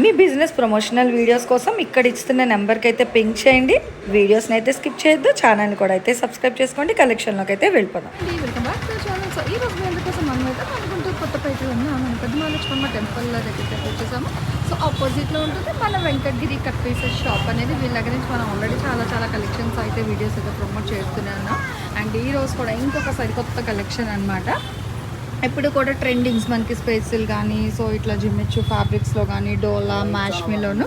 మీ business promotional videos కోసం ఇక్కడ ఇస్తున్న నెంబర్కి అయితే పింక్ చేయండి. వీడియోస్ని అయితే స్కిప్ చేయొద్దు. ఛానల్ని కూడా అయితే సబ్స్క్రైబ్ చేసుకోండి. కలెక్షన్లోకి అయితే వెళ్ళిపోదాం. అండి welcome back to channel. So ఈ రోజు కోసం మనం అయితే మన కొత్తపేటలో ఉన్న మన పెద్దమాలక్ష్మమ్మ టెంపుల్ దగ్గరికి అయితే వచ్చేసాము సో ఆపోజిట్లో ఉంటుంది మన వెంకటగిరి కట్ పీసెస్ షాప్ అనేది. వీళ్ళ దగ్గర నుంచి మనం ఆల్రెడీ చాలా చాలా కలెక్షన్స్ అయితే వీడియోస్ అయితే ప్రమోట్ చేస్తూనే ఉన్నాం. అండ్ ఈ రోజు కూడా ఇంకొక సరికొత్త కలెక్షన్ అనమాట ఎప్పుడు కూడా ట్రెండింగ్స్ మనకి స్పేసిల్ కానీ సో ఇట్లా జిమ్మిచ్చు ఫ్యాబ్రిక్స్లో కానీ డోలా మ్యాష్మిలోను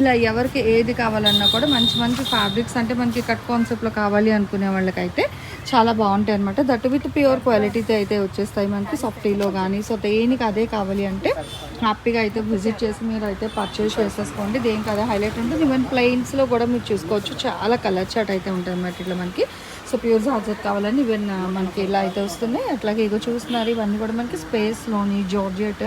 ఇలా ఎవరికి ఏది కావాలన్నా కూడా మంచి మంచి ఫ్యాబ్రిక్స్ అంటే మనకి కట్ కాన్సెప్ట్లో కావాలి అనుకునే వాళ్ళకైతే చాలా బాగుంటాయి అనమాట దట్ విత్ ప్యూర్ క్వాలిటీతో అయితే వచ్చేస్తాయి మనకి సాఫ్టీలో కానీ సో దేనికి అదే కావాలి అంటే హ్యాపీగా అయితే విజిట్ చేసి మీరు అయితే పర్చేస్ చేసేసుకోండి. దేనికి అదే హైలైట్ ఉంటుంది. ఈవెన్ ప్లెయిన్స్లో కూడా మీరు చూసుకోవచ్చు. చాలా కలర్ చాట్ అయితే ఉంటుంది అన్నమాట ఇట్లా మనకి. సో ప్యూర్ జార్జెట్ కావాలని ఇవన్నీ uh, మనకి ఇలా అయితే వస్తున్నాయి. అట్లాగే ఇగో చూస్తున్నారు ఇవన్నీ కూడా మనకి స్పేస్లోని జార్జెట్.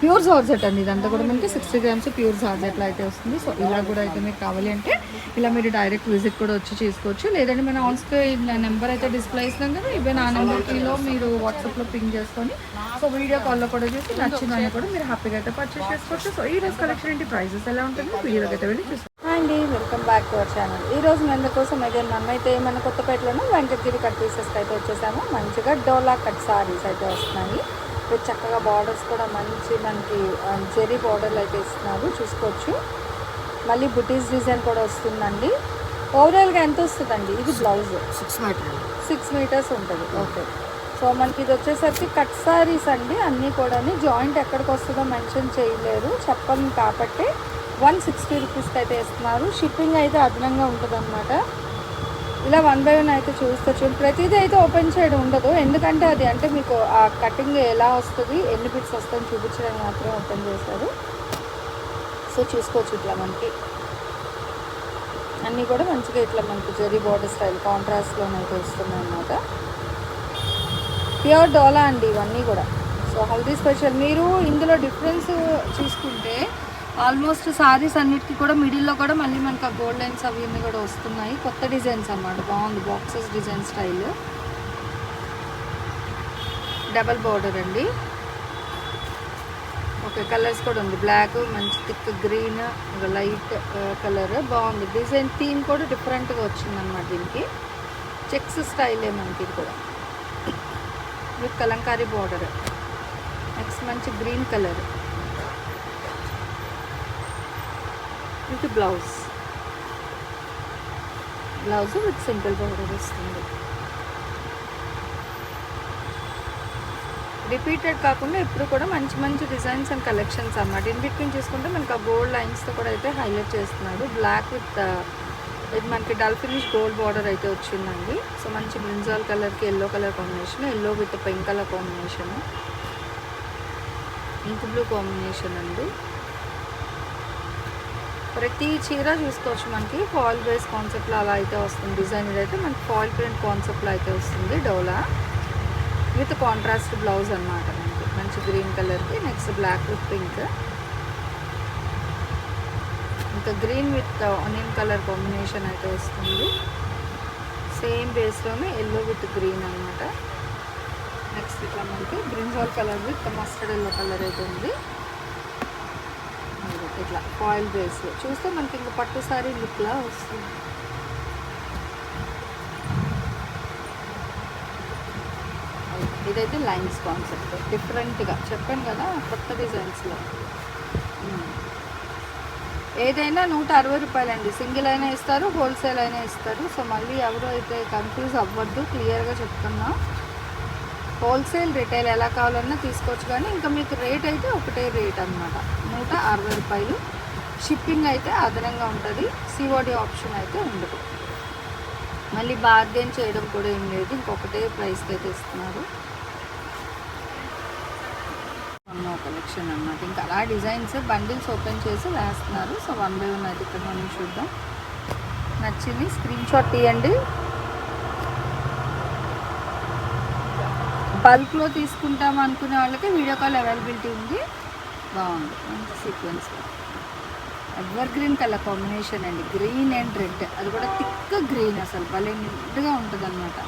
ప్యూర్ జార్జెట్ అండి ఇదంతా కూడా మనకి సిక్స్టీ గ్రామ్స్ ప్యూర్ జార్జెట్లో అయితే వస్తుంది. సో ఇలా కూడా అయితే మీకు కావాలి అంటే ఇలా మీరు డైరెక్ట్ విజిట్ కూడా వచ్చి చేసుకోవచ్చు. లేదంటే మన ఆన్ స్క్రీన్ నెంబర్ అయితే డిస్ప్లే ఇస్తున్నాం కదా ఈవెన్ ఆ నెంబర్కిలో మీరు వాట్సాప్లో పింక్ చేసుకొని సో వీడియో కాల్లో కూడా చూసి నచ్చిందని కూడా మీరు హ్యాపీగా అయితే పర్చేస్ చేసుకోవచ్చు. సో ఈ రోజు కలెక్షన్ ఏంటి? ప్రైజెస్ ఎలా ఉంటుంది? వీడియోకి అయితే వెళ్ళి చూసుకోండి అండి. Welcome back to our channel. ఈ రోజు మన కోసం అయితే మనం అయితే మన కొత్తపేటలోనే వెంకటగిరి కట్ పీసెస్కి అయితే వచ్చేసాము. మంచిగా డోలా కట్ సారీస్ అయితే వస్తున్నాయి. విత్ చక్కగా బార్డర్స్ కూడా మంచి మనకి జెరీ బార్డర్లు అయితే ఇస్తున్నారు. చూసుకోవచ్చు. మళ్ళీ బుటీస్ డిజైన్ కూడా వస్తుందండి. ఓవరాల్గా ఎంత వస్తుందండి? ఇది blouse six meter six meters ఉంటుంది. ఓకే సో మనకి ఇది వచ్చేసరికి కట్ సారీస్ అండి. అన్నీ కూడా జాయింట్ ఎక్కడికి వస్తుందో మెన్షన్ చేయలేరు. చెప్పను కాబట్టి. వన్ సిక్స్టీ రూపీస్కి అయితే ఇస్తున్నారు షిప్పింగ్ అయితే అదనంగా ఉంటుంది ఇలా వన్ బై వన్ అయితే చూసుకోవచ్చు ప్రతిదీ అయితే ఓపెన్ చేయడం ఉండదు. ఎందుకంటే అది అంటే మీకు ఆ కటింగ్ ఎలా వస్తుంది ఎన్ని బిట్స్ వస్తుందని చూపించడానికి మాత్రం ఓపెన్ చేశారు సో చూసుకోవచ్చు ఇట్లా మనకి. అన్నీ కూడా మంచిగా ఇట్లా మనకి జరీ బార్డర్ స్టైల్ కాంట్రాస్ట్లోనైతే వస్తున్నాయి అన్నమాట ప్యూర్ డోలా అండి ఇవన్నీ కూడా. So haldi special. మీరు ఇందులో డిఫరెన్స్ చూసుకుంటే ఆల్మోస్ట్ సారీస్ అన్నిటికీ కూడా మిడిల్లో కూడా మళ్ళీ మనకు ఆ గోల్డ్ లైన్స్ అవి ఇవన్నీ కూడా వస్తున్నాయి. కొత్త డిజైన్స్ అన్నమాట. బాగుంది. Boxes design style double border అండి. ఓకే కలర్స్ కూడా ఉంది. బ్లాక్ మంచి థిక్ గ్రీన్ లైట్ కలర్ బాగుంది. డిజైన్ థీమ్ కూడా డిఫరెంట్గా వచ్చిందన్నమాట దీనికి. చెక్స్ స్టైలే మనకి ఇది కూడా. విత్ కలంకారీ బార్డర్ నెక్స్ట్ మంచి green colour with blouse. Blouse with simple border వస్తుంది. రిపీటెడ్ కాకుండా ఎప్పుడు కూడా మంచి మంచి డిజైన్స్ అండ్ కలెక్షన్స్ అన్నమాట. ఇన్ బిట్వీన్ చూసుకుంటే మనకు ఆ గోల్డ్ లైన్స్తో కూడా అయితే హైలైట్ చేస్తున్నాడు. బ్లాక్ విత్ ఇది మనకి డల్ ఫినిష్ గోల్డ్ బార్డర్ అయితే వచ్చిందండి. సో మంచి బ్రింజాల్ కలర్కి yellow colour combination yellow with pink colour combination ink blue combination అండి. ప్రతి చీర చూసుకోవచ్చు మనకి. ఫాల్ బేస్ కాన్సెప్ట్లో అలా అయితే వస్తుంది. డిజైన్ ఇదైతే మనకి ఫాల్ ప్రింట్ కాన్సెప్ట్లో అయితే వస్తుంది డోలా. విత్ కాంట్రాస్ట్ బ్లౌజ్ అనమాట మనకి. మంచి గ్రీన్ కలర్కి నెక్స్ట్ బ్లాక్ విత్ పింక్ ఇంకా green with onion colour combination అయితే వస్తుంది. సేమ్ బేస్లోనే ఎల్లో విత్ గ్రీన్ అనమాట నెక్స్ట్ ఇట్లా మనకి brinjal colour with mustard yellow colour అయితే ఉంది. ఇట్లా ఫాయిల్ బేస్ చూస్తే మనకి ఇంకా పట్టు సారీ లుక్లా వస్తుంది. ఇదైతే లైన్స్ కాన్సెప్ట్ డిఫరెంట్గా చెప్పాను కదా కొత్త డిజైన్స్లో hmm. ఏదైనా నూట అరవై రూపాయలండి. సింగిల్ అయినా ఇస్తారు హోల్సేల్ అయినా ఇస్తారు. సో మళ్ళీ ఎవరు అయితే కన్ఫ్యూజ్ అవ్వద్దు క్లియర్గా చెప్తున్నా. హోల్సేల్ రిటైల్ ఎలా కావాలన్నా తీసుకోవచ్చు. కానీ ఇంకా మీకు రేట్ అయితే ఒకటే రేట్ అనమాట నూట అరవై రూపాయలు. షిప్పింగ్ అయితే అదనంగా ఉంటుంది. సిఓడి ఆప్షన్ అయితే ఉండదు. మళ్ళీ బార్గెన్ చేయడం కూడా ఏం లేదు. ఇంకొకటే ప్రైస్కి అయితే ఇస్తున్నారు అన్నో కలెక్షన్ అన్నమాట. ఇంకా అలా డిజైన్స్ బండిల్స్ ఓపెన్ చేసి వేస్తున్నారు. సో వన్ బై వన్ అయితే ఇక్కడ మనం చూద్దాం. నచ్చింది. స్క్రీన్ షాట్ తీయండి. బల్క్లో తీసుకుంటాం అనుకునే వాళ్ళకి వీడియో కాల్ అవైలబిలిటీ ఉంది. బాగుంది. మంచి sequence evergreen colour combination అండి. గ్రీన్ అండ్ రెడ్ అది కూడా థిక్ గ్రీన్ అసలు. భలే నిండుగా ఉంటుంది అనమాట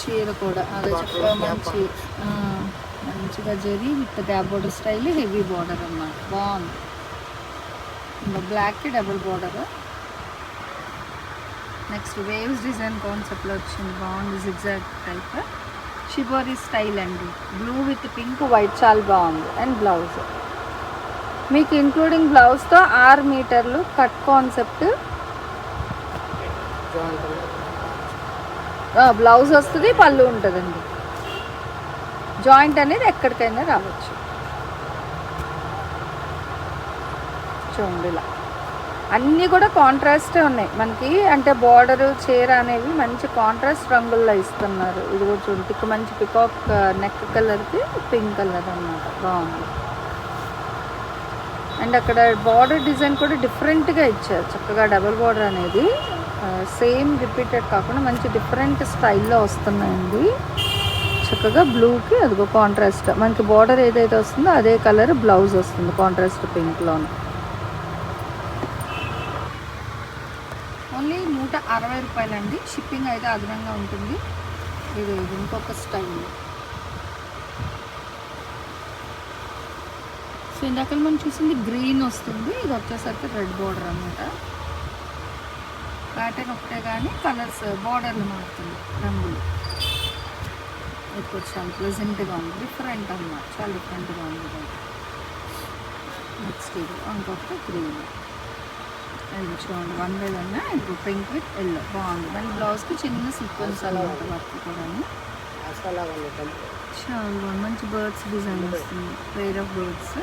చీర కూడా. అదే చక్కగా మంచి మంచిగా zari with gap border style heavy border అన్నమాట. బాగుంది. ఇంకా బ్లాక్కి double border next waves design కాన్సెప్ట్లో వచ్చింది. బాగుంది. జిగ్జాగ్ టైప్ షిబోరి స్టైల్ అండి. బ్లూ విత్ పింక్ వైట్ చాలా బాగుంది. అండ్ బ్లౌజ్ మీకు ఇంక్లూడింగ్ బ్లౌజ్తో ఆరు మీటర్లు కట్ కాన్సెప్ట్ బ్లౌజ్ వస్తుంది పళ్ళు ఉంటుందండి. జాయింట్ అనేది ఎక్కడికైనా రావచ్చు. చూడండి ఇలా. అన్నీ కూడా కాంట్రాస్టే ఉన్నాయి. మనకి అంటే బార్డర్ చీర అనేవి మంచి కాంట్రాస్ట్ రంగుల్లో ఇస్తున్నారు. ఇది కూడా చూడండి మంచి పికాక్ నెక్ కలర్కి పింక్ కలర్ అన్నమాట. బాగుంది. అండ్ అక్కడ బార్డర్ డిజైన్ కూడా డిఫరెంట్గా ఇచ్చారు. చక్కగా డబుల్ బార్డర్ అనేది సేమ్ రిపీటెడ్ కాకుండా మంచి డిఫరెంట్ స్టైల్లో వస్తున్నాయండి. చక్కగా బ్లూకి అదిగో కాంట్రాస్ట్ మనకి బార్డర్ ఏదైతే వస్తుందో అదే కలర్ బ్లౌజ్ వస్తుంది కాంట్రాస్ట్ పింక్లోనే ఓన్లీ నూట అరవై రూపాయలండి. షిప్పింగ్ అయితే అదనంగా ఉంటుంది. ఇది ఇది ఇంకొక స్టైల్. సో ఇందాక మనం చూసింది గ్రీన్ వస్తుంది. ఇది వచ్చేసరికి రెడ్ బార్డర్ అనమాట ప్యాటర్న్ ఒకటే కానీ కలర్స్ బార్డర్లు మారుతుంది. రంగులు. ఇప్పుడు చాలా ప్లెజెంట్గా ఉంది. డిఫరెంట్ అన్నమాట. చాలా డిఫరెంట్గా ఉంది. నెక్స్ట్ ఇది. ఇంకొకటి గ్రీన్ అది చూడండి వన్ వేల్ అన్నా ఇప్పుడు పింక్ విత్ ఎల్లో బాగుంది. దాని బ్లౌజ్కి చిన్న సీక్వెన్స్ అనమాట వర్క్ కూడా. చాలా మంచి బర్డ్స్ డిజైన్ వస్తుంది. Pair of birds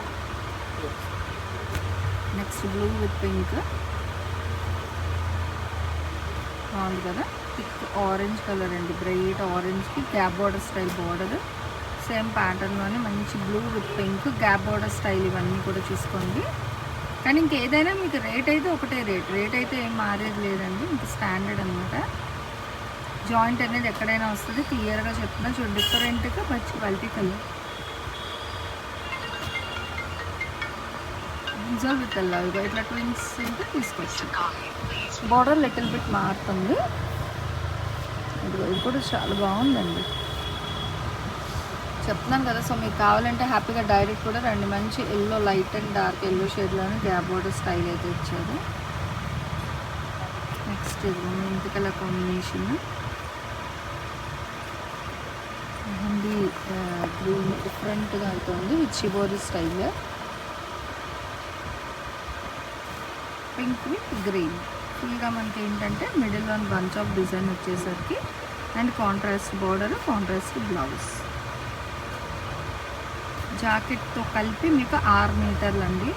next blue with pink బాగుంది కదా? థిక్ ఆరెంజ్ కలర్ అండి. Bright ఆరెంజ్కి gap border style border same ప్యాటర్న్లోనే మంచి blue with pink gap border style ఇవన్నీ కూడా చూసుకోండి. కానీ ఇంకేదైనా మీకు రేట్ అయితే ఒకటే రేట్ రేట్ అయితే ఏం మారేది లేదండి. ఇంకా స్టాండర్డ్ అనమాట జాయింట్ అనేది ఎక్కడైనా వస్తుంది. క్లియర్గా చెప్తున్నా చూడు డిఫరెంట్గా మంచి క్వాలిటీ కలర్ బ్రింజల్ విత్ ఇట్లా ట్విన్స్ ఉంటే తీసుకొచ్చి. బార్డర్ లిటిల్ బిట్ మారుతుంది. ఇది కూడా చాలా బాగుందండి. చెప్తున్నాను కదా సో మీకు కావాలంటే హ్యాపీగా డైరెక్ట్ కూడా రెండు మంచి yellow light and dark yellow షేడ్లోనే gap border style అయితే ఇచ్చారు. నెక్స్ట్ ఇది మెంతి కలర్ కాంబినేషన్ మెహందీ గ్రీన్ డిఫరెంట్గా అవుతుంది with shibori style. Pink with green ఫుల్గా మనకి ఏంటంటే middle one bunch of design వచ్చేసరికి and contrast border contrast blouse జాకెట్తో కలిపి మీకు ఆరు మీటర్లు అండి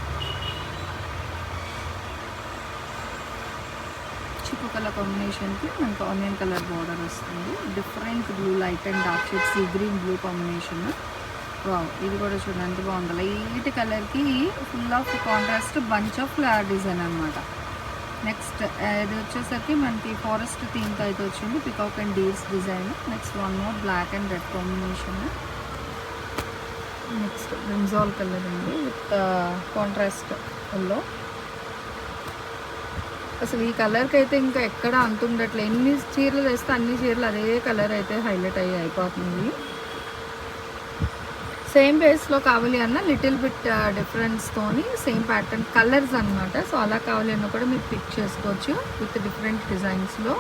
చిక్కు కలర్ కాంబినేషన్కి మనకు ఆనియన్ కలర్ బార్డర్ వస్తుంది. Different blue light and dark shade sea green blue combination wow ఇది కూడా చూడండి బాగుంది. లైట్ కలర్కి full of contrast bunch of flower design అనమాట నెక్స్ట్ ఇది వచ్చేసరికి మనకి ఫారెస్ట్ థీమ్తో అయితే వచ్చింది peacock and deals design next one more black and red combination next brinjal colour అండి విత్ కాంట్రాస్ట్ ఎల్లో అసలు ఈ కలర్కి అయితే ఇంకా ఎక్కడ అంతుండట్లే. ఎన్ని చీరలు వేస్తే అన్ని చీరలు అదే కలర్ అయితే హైలైట్ అయ్యి అయిపోతుంది. సేమ్ బేస్లో కావాలి అన్న లిటిల్ బిట్ డిఫరెన్స్తోని సేమ్ ప్యాటర్న్ కలర్స్ అన్నమాట. సో అలా కావాలి అన్న కూడా మీరు పిక్ చేసుకోవచ్చు విత్ డిఫరెంట్ డిజైన్స్లో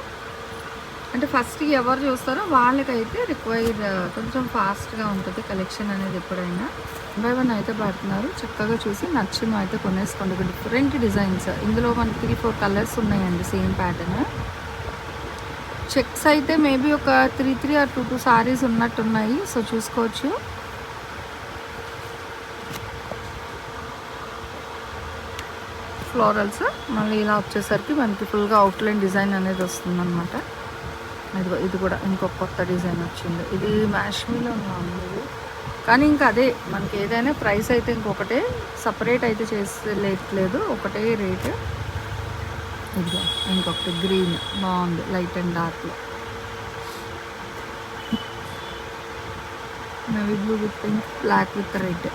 అంటే ఫస్ట్ ఎవరు చూస్తారో వాళ్ళకైతే రిక్వైర్ కొంచెం ఫాస్ట్గా ఉంటుంది కలెక్షన్ అనేది ఎప్పుడైనా. బై వన్ అయితే పడుతున్నారు. చక్కగా చూసి నచ్చిన అయితే కొనేసుకోండి. ఒక డిఫరెంట్ డిజైన్స్ ఇందులో మనకి త్రీ ఫోర్ కలర్స్ ఉన్నాయండి సేమ్ ప్యాటర్న్ చెక్స్ అయితే మేబీ ఒక three three or two two saris ఉన్నట్టున్నాయి. సో చూసుకోవచ్చు. ఫ్లోరల్స్ మళ్ళీ ఇలా వచ్చేసరికి మనకి ఫుల్గా అవుట్లైన్ డిజైన్ అనేది వస్తుందన్నమాట. ఇది ఇది కూడా ఇంకొక కొత్త డిజైన్ వచ్చింది. ఇది మ్యాష్మీలో ఉంది కానీ ఇంకా అదే మనకి ఏదైనా ప్రైస్ అయితే ఇంకొకటే సపరేట్ అయితే చేసేయట్లేదు ఒకటే రేటు ఇదిగో ఇంకొకటి గ్రీన్ బాగుంది light and డార్క్లో navy blue with pink black with red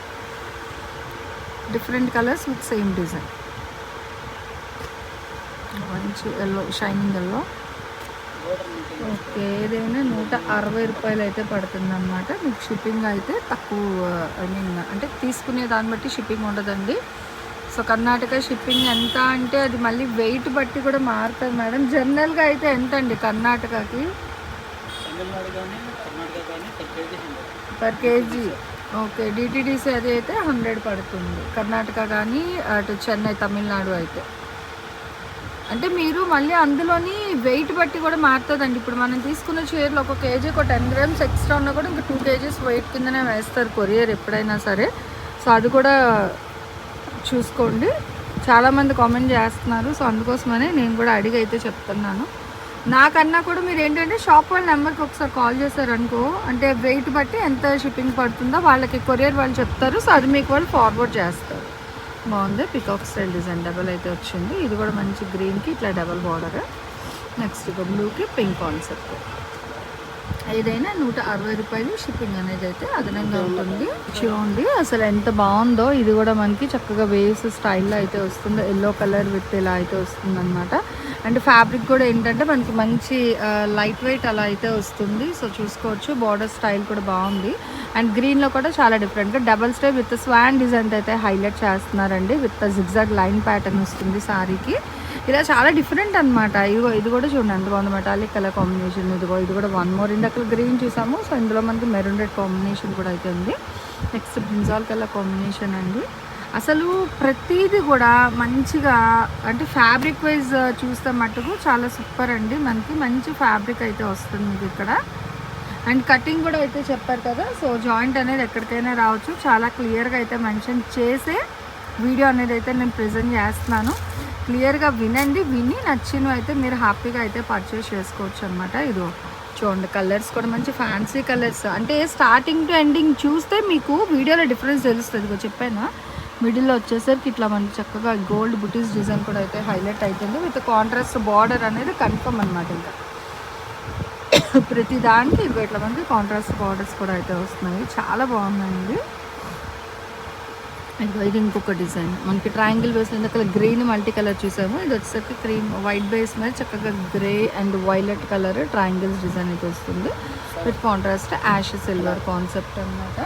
different colours with same design మంచి ఎల్లో షైనింగ్ ఎల్లో ఓకే ఏదైనా నూట అరవై రూపాయలు అయితే పడుతుంది అనమాట మీకు షిప్పింగ్ అయితే తక్కువ ఐ మీన్ అంటే తీసుకునే దాన్ని బట్టి షిప్పింగ్ ఉండదండి. సో కర్ణాటక షిప్పింగ్ ఎంత అంటే అది మళ్ళీ వెయిట్ బట్టి కూడా మారుతుంది మేడం. జనరల్గా అయితే ఎంత అండి కర్ణాటకకి పర్ కేజీ ఓకే డిటీడీసీ అది అయితే హండ్రెడ్ పడుతుంది. కర్ణాటక కానీ అటు చెన్నై తమిళనాడు అయితే. అంటే మీరు మళ్ళీ అందులోని వెయిట్ బట్టి కూడా మారుతుందండి. ఇప్పుడు మనం తీసుకున్న చీరలు ఒక కేజీ ఒక టెన్ గ్రామ్స్ ఎక్స్ట్రా ఉన్నా కూడా ఇంకా టూ కేజీస్ వెయిట్ కిందనే వేస్తారు కొరియర్ ఎప్పుడైనా సరే. సో అది కూడా చూసుకోండి. చాలామంది కామెంట్ చేస్తున్నారు. సో అందుకోసమనే నేను కూడా అడిగి అయితే చెప్తున్నాను. నాకన్నా కూడా మీరు ఏంటంటే షాప్ వాళ్ళ నెంబర్కి ఒకసారి కాల్ చేశారనుకో అంటే వెయిట్ బట్టి ఎంత షిప్పింగ్ పడుతుందో వాళ్ళకి కొరియర్ వాళ్ళు చెప్తారు. సో అది మీకు వాళ్ళు ఫార్వర్డ్ చేస్తారు. బాగుంది. పికాక్ స్టైల్ డిజైన్ డబల్ అయితే వచ్చింది. ఇది కూడా మంచి గ్రీన్కి ఇట్లా డబల్ బార్డర్ నెక్స్ట్ ఇక బ్లూకి పింక్ కాన్సెప్ట్ ఏదైనా నూట అరవై రూపాయలు షిప్పింగ్ అనేది అయితే అదనంగా ఉంటుంది. చూడండి అసలు ఎంత బాగుందో. ఇది కూడా మనకి చక్కగా వేవ్స్ స్టైల్లో అయితే వస్తుంది. ఎల్లో కలర్ విత్ ఇలా అయితే వస్తుంది అనమాట అండ్ ఫ్యాబ్రిక్ కూడా ఏంటంటే మనకి మంచి లైట్ వెయిట్ అలా అయితే వస్తుంది. సో చూసుకోవచ్చు బార్డర్ స్టైల్ కూడా బాగుంది. అండ్ గ్రీన్లో కూడా చాలా డిఫరెంట్గా double stay with swan design అయితే హైలైట్ చేస్తున్నారండి. విత్ జిగ్జాగ్ లైన్ ప్యాటర్న్ వస్తుంది సారీకి. ఇలా చాలా డిఫరెంట్ అనమాట ఇదిగో ఇది కూడా చూడండి ఎంత బాగుంది. మెటాలిక్ కలర్ కాంబినేషన్ ఇదిగో ఇది కూడా వన్ మోర్ ఇందాక గ్రీన్ చూసాము. సో ఇందులో మనకి మెరూన్ రెడ్ కాంబినేషన్ కూడా అయితే ఉంది. నెక్స్ట్ బ్రింజాల్ కలర్ కాంబినేషన్ అండి. అసలు ప్రతిదీ కూడా మంచిగా అంటే ఫ్యాబ్రిక్ వైజ్ uh, చూస్తే మటుకు చాలా సూపర్ అండి. మనకి మంచి ఫ్యాబ్రిక్ అయితే వస్తుంది మీకు ఇక్కడ. అండ్ కటింగ్ కూడా అయితే చెప్పారు కదా సో జాయింట్ అనేది ఎక్కడికైనా రావచ్చు. చాలా క్లియర్గా అయితే మెన్షన్ చేసే వీడియో అనేది అయితే నేను ప్రజెంట్ చేస్తున్నాను. క్లియర్గా వినండి విని నచ్చినవి అయితే మీరు హ్యాపీగా అయితే పర్చేస్ చేసుకోవచ్చు అనమాట ఇదో చూడండి కలర్స్ కూడా మంచి ఫ్యాన్సీ కలర్స్ అంటే స్టార్టింగ్ టు ఎండింగ్ చూస్తే మీకు వీడియోలో డిఫరెన్స్ తెలుస్తుంది. చెప్పాను? మిడిల్లో వచ్చేసరికి ఇట్లా మనకి చక్కగా గోల్డ్ బుటీస్ డిజైన్ కూడా అయితే హైలైట్ అవుతుంది విత్ కాంట్రాస్ట్ బార్డర్ అనేది కన్ఫర్మ్ అనమాట ఇంకా. ప్రతి దానికి ఇదిగో ఇట్లా మనకి కాంట్రాస్ట్ బార్డర్స్ కూడా అయితే వస్తున్నాయి. చాలా బాగున్నాయండి. ఇదిగో ఇది ఇంకొక డిజైన్. మనకి ట్రయాంగిల్ బేస్ అక్కడ గ్రీన్ మల్టీ కలర్ చూసాము. ఇది వచ్చేసరికి క్రీమ్ వైట్ బేస్ మీద చక్కగా grey and violet colour triangles design అయితే వస్తుంది. With contrast ash silver concept అనమాట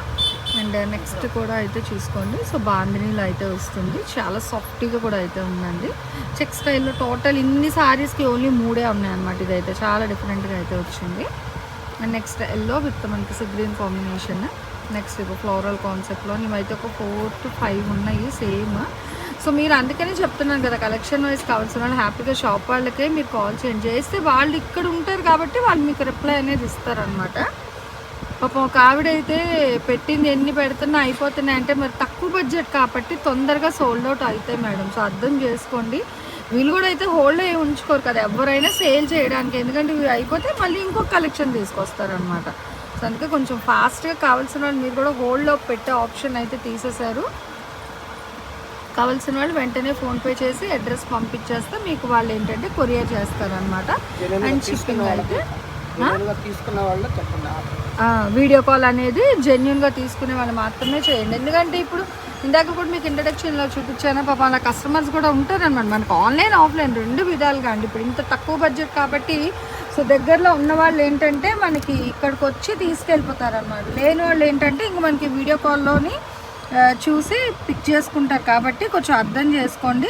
అండ్ నెక్స్ట్ కూడా అయితే చూసుకోండి. సో బాందినీలో అయితే వస్తుంది. చాలా సాఫ్ట్గా కూడా అయితే ఉందండి. చెక్ స్టైల్లో టోటల్ ఇన్ని సారీస్కి ఓన్లీ మూడే ఉన్నాయి అనమాట ఇదైతే. చాలా డిఫరెంట్గా అయితే వచ్చింది. అండ్ నెక్స్ట్ ఎల్లో విత్ మనకి సిగ్రీన్ కాంబినేషన్. నెక్స్ట్ ఇక ఫ్లోరల్ కాన్సెప్ట్లో ఇవైతే ఒక ఫోర్ టు ఫైవ్ ఉన్నాయి. సేమ్. సో మీరు అందుకనే చెప్తున్నాను కదా కలెక్షన్ వైజ్ కావాల్సిన వాళ్ళు హ్యాపీగా షాప్ వాళ్ళకే మీరు కాల్ చేయండి. చేస్తే వాళ్ళు ఇక్కడ ఉంటారు కాబట్టి వాళ్ళు మీకు రిప్లై అనేది ఇస్తారనమాట పాపం ఒక ఆవిడైతే పెట్టింది ఎన్ని పెడుతున్నా అయిపోతున్నాయి. అంటే మరి తక్కువ బడ్జెట్ కాబట్టి తొందరగా సోల్డ్ అవుట్ అవుతాయి మేడం. సో అర్థం చేసుకోండి. వీళ్ళు కూడా అయితే హోల్డ్ అయ్యి ఉంచుకోరు కదా. ఎవరైనా సేల్ చేయడానికి. ఎందుకంటే ఇవి అయిపోతే మళ్ళీ ఇంకొక కలెక్షన్ తీసుకొస్తారనమాట సో అందుకే కొంచెం ఫాస్ట్గా కావాల్సిన వాళ్ళు మీరు కూడా హోల్డ్లో పెట్టే ఆప్షన్ అయితే తీసేశారు. కావాల్సిన వాళ్ళు వెంటనే ఫోన్పే చేసి అడ్రస్ పంపించేస్తే మీకు వాళ్ళు ఏంటంటే కొరియర్ చేస్తారనమాట అండ్ షిప్పింగ్ అయితే తీసుకున్న వాళ్ళు చెప్పండి. వీడియో కాల్ అనేది జెన్యున్గా తీసుకునే వాళ్ళు మాత్రమే చేయండి. ఎందుకంటే ఇప్పుడు ఇందాక కూడా మీకు ఇంట్రడక్షన్లో చూపించాను పాప అలా కస్టమర్స్ కూడా ఉంటారనమాట మనకు ఆన్లైన్ ఆఫ్లైన్ రెండు విధాలుగా అండి. ఇప్పుడు ఇంత తక్కువ బడ్జెట్ కాబట్టి సో దగ్గరలో ఉన్న వాళ్ళు ఏంటంటే మనకి ఇక్కడికి వచ్చి తీసుకెళ్ళిపోతారనమాట లేని వాళ్ళు ఏంటంటే ఇంక మనకి వీడియో కాల్లోని చూసి పిక్ చేసుకుంటారు. కాబట్టి కొంచెం అర్థం చేసుకోండి.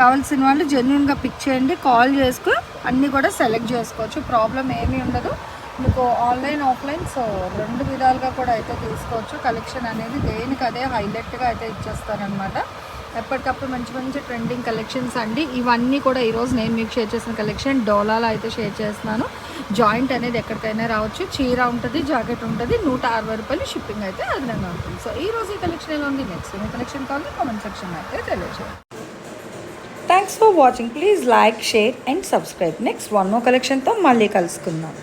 కావాల్సిన వాళ్ళు జెన్యున్గా పిక్ చేయండి కాల్ చేసుకు అన్నీ కూడా సెలెక్ట్ చేసుకోవచ్చు. ప్రాబ్లం ఏమీ ఉండదు. మీకు ఆన్లైన్ ఆఫ్లైన్ సో రెండు విధాలుగా కూడా అయితే తీసుకోవచ్చు. కలెక్షన్ అనేది దేనికి అదే హైలైట్గా అయితే ఇచ్చేస్తారనమాట ఎప్పటికప్పుడు మంచి మంచి ట్రెండింగ్ కలెక్షన్స్ అండి. ఇవన్నీ కూడా ఈరోజు నేను మీకు షేర్ చేసిన కలెక్షన్ డోలాలో అయితే షేర్ చేస్తున్నాను. జాయింట్ అనేది ఎక్కడికైనా రావచ్చు. చీర ఉంటుంది జాకెట్ ఉంటుంది నూట అరవై రూపాయలు షిప్పింగ్ అయితే అదనంగా ఉంటుంది. సో ఈ రోజు ఈ కలెక్షన్ ఎలా ఉంది? నెక్స్ట్ మీ కలెక్షన్ కావాలి కామెంట్ సెక్షన్ అయితే తెలియజేయండి thanks for watching please like share and subscribe next one more కలెక్షన్తో మళ్ళీ కలుసుకుందాం.